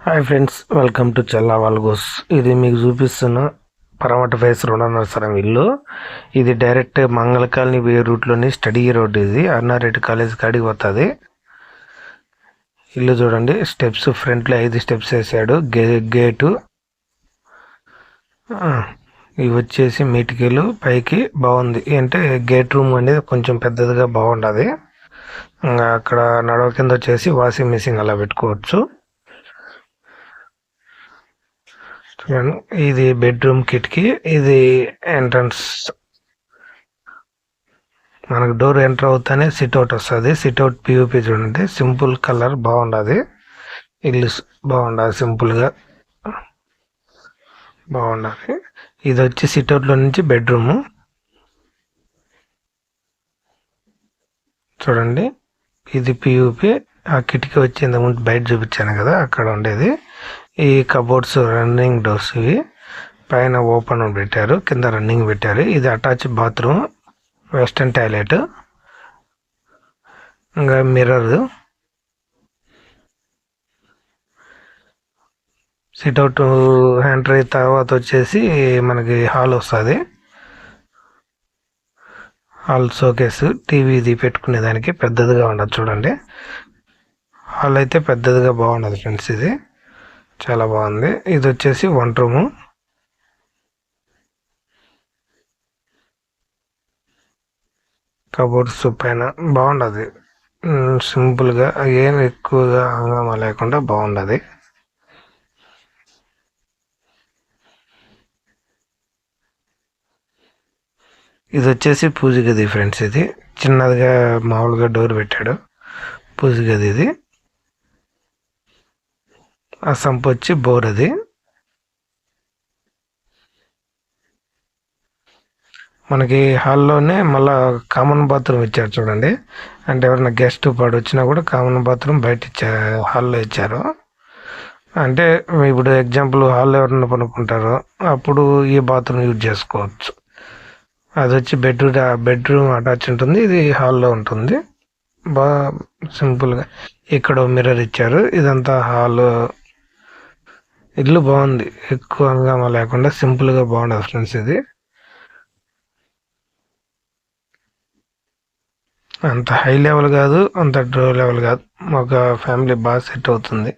Hi friends welcome to Challa vlogs ఇది మీకు చూపిస్తున్న పరమట ఫేస్ రుణానరసరం ఇల్లు. ఇది డైరెక్ట్ మంగళ కాలనీ వే రూట్లోని స్టడీ రోడ్ ఇది. అన్నారెడ్డి కాలేజ్ కాడికి పోతుంది. ఇల్లు చూడండి స్టెప్స్ ఫ్రంట్లో ఐదు స్టెప్స్ వేసాడు. గే గేటు. ఇవి వచ్చేసి మీటికెలు పైకి బాగుంది. అంటే గేట్ రూమ్ అనేది కొంచెం పెద్దదిగా బాగుండదు. అక్కడ నడవ కింద వచ్చేసి వాషింగ్ మిషన్ అలా పెట్టుకోవచ్చు చూడండి ఇది బెడ్రూమ్ కిటికీ ఇది ఎంట్రన్స్ మనకు డోర్ ఎంటర్ అవుతానే సిట్అవుట్ వస్తుంది. సిట్అవుట్ పియూపీ చూడండి. సింపుల్ కలర్ బాగుండదు. ఇల్లు బాగుండదు సింపుల్గా బాగుండాలి ఇది వచ్చి సిట్అవుట్లో నుంచి బెడ్రూము చూడండి. ఇది పియూపీ ఆ కిటికీ వచ్చి ఇంతకుముందు బయట చూపించాను కదా అక్కడ ఉండేది. ఈ కబోర్డ్స్ రన్నింగ్ డోర్స్ ఇవి. పైన ఓపెన్ పెట్టారు కింద రన్నింగ్ పెట్టారు. ఇది అటాచ్ బాత్రూమ్ వెస్టర్న్ టాయిలెట్ ఇంకా మిర్రర్ సిట్అవుట్ ఎంట్రీ తర్వాత వచ్చేసి మనకి హాల్ వస్తుంది. హాల్ షోకేస్ టీవీ ఇది పెట్టుకునే దానికి పెద్దదిగా ఉండదు చూడండి. హాల్ అయితే పెద్దదిగా బాగున్నది ఫ్రెండ్స్ ఇది. చాలా బాగుంది. ఇది వచ్చేసి వంట రూము కబోర్డ్స్ పైన బాగుండదు. సింపుల్గా ఏం ఎక్కువగా హంగామా లేకుండా బాగుండదు. ఇది వచ్చేసి పూజ గది ఫ్రెండ్స్ ఇది. చిన్నదిగా మామూలుగా డోర్ పెట్టాడు. పూజ గది ఇది. ఆ సంప్ వచ్చి బోర్ అది. మనకి హాల్లోనే మళ్ళా కామన్ బాత్రూమ్ ఇచ్చారు చూడండి. అంటే ఎవరైనా గెస్ట్ పాడు వచ్చినా కూడా కామన్ బాత్రూమ్ బయట ఇచ్చారు హాల్లో ఇచ్చారు. అంటే ఇప్పుడు ఎగ్జాంపుల్ హాల్లో ఎవరైనా పనుకుంటారో అప్పుడు ఈ బాత్రూమ్ యూజ్ చేసుకోవచ్చు. అది వచ్చి బెడ్రూమ్ బెడ్రూమ్ అటాచ్ ఉంటుంది ఇది హాల్లో ఉంటుంది. బాగా సింపుల్గా ఇక్కడ మిర్రర్ ఇచ్చారు. ఇదంతా హాల్ ఇల్లు బాగుంది. ఎక్కువ హంగామా లేకుండా సింపుల్గా బాగుండదు ఫ్రెండ్స్ ఇది. అంత హై లెవెల్ కాదు అంత డ్రో లెవెల్ కాదు. ఒక ఫ్యామిలీ బాగా సెట్ అవుతుంది.